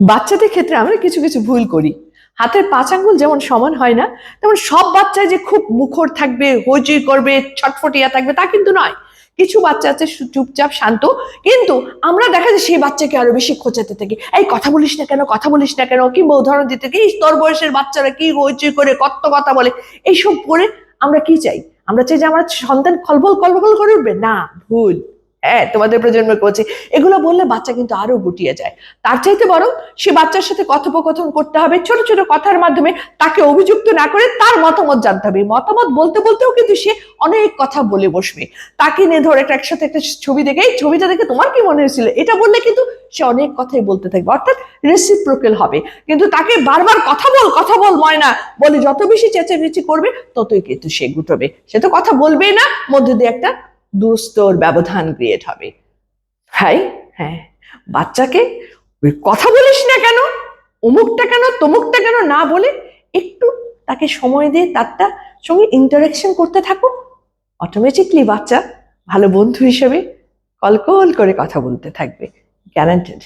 বাচ্চাদের ক্ষেত্রে আমরা কিছু কিছু ভুল করি। হাতের পাঁচ আঙ্গুল যেমন সমান হয় না, তেমন সব বাচ্চায় যে খুব মুখর থাকবে, হইচই করবে, ছটফটিয়া থাকবে তা কিন্তু নয়। কিছু বাচ্চা আছে চুপচাপ, শান্ত, কিন্তু আমরা দেখা যায় সেই বাচ্চাকে আরও বেশি খোঁচাতে থাকি। এই কথা বলিস না কেন, কথা বলিস না কেন, কিংবা উদাহরণ দিতে কি তোর বয়সের বাচ্চারা কি হইচই করে, কত কথা বলে? এইসব করে আমরা কি চাই? আমরা চাই যে আমার সন্তান খলবল কলবল করে উঠবে? না, ভুল। হ্যাঁ তোমাদের প্রজন্মে করছে এগুলো বললে বাচ্চা কিন্তু আরও গুটিয়ে যায়। তার চাইতে বরং সে বাচ্চার সাথে কথোপকথন করতে হবে, ছোট ছোট কথার মাধ্যমে তাকে অভিযুক্ত না করে তার মতামত জানতে হবে। মতামত বলতে বলতেও কিন্তু সে অনেক কথা বলে বসবে। তাকে নিয়ে ধরে একটা একসাথে একটা ছবি দেখে, এই ছবিটা দেখে তোমার কি মনে হয়েছিল? এটা বললে কিন্তু সে অনেক কথাই বলতে থাকবে, অর্থাৎ রেসিপ্রোকেল হবে। কিন্তু তাকে বারবার কথা বল কথা বল ময়না, বলে যত বেশি চেঁচামেচি করবে, ততই কিন্তু সে গুটবে। সে তো কথা বলবেই না, মধ্যে দিয়ে একটা দুস্তর ব্যবধান ক্রিয়েট হবে। হাই হ্যাঁ বাচ্চাকে ওই কথা বলিস না কেন? অমুকটা কেন, তমুকটা কেন না বলে একটু তাকে সময় দিয়ে তারটা সঙ্গে ইন্টারাকশন করতে থাকো। অটোমেটিকলি বাচ্চা ভালো বন্ধু হিসেবে কলকল করে কথা বলতে থাকবে গ্যারান্টেড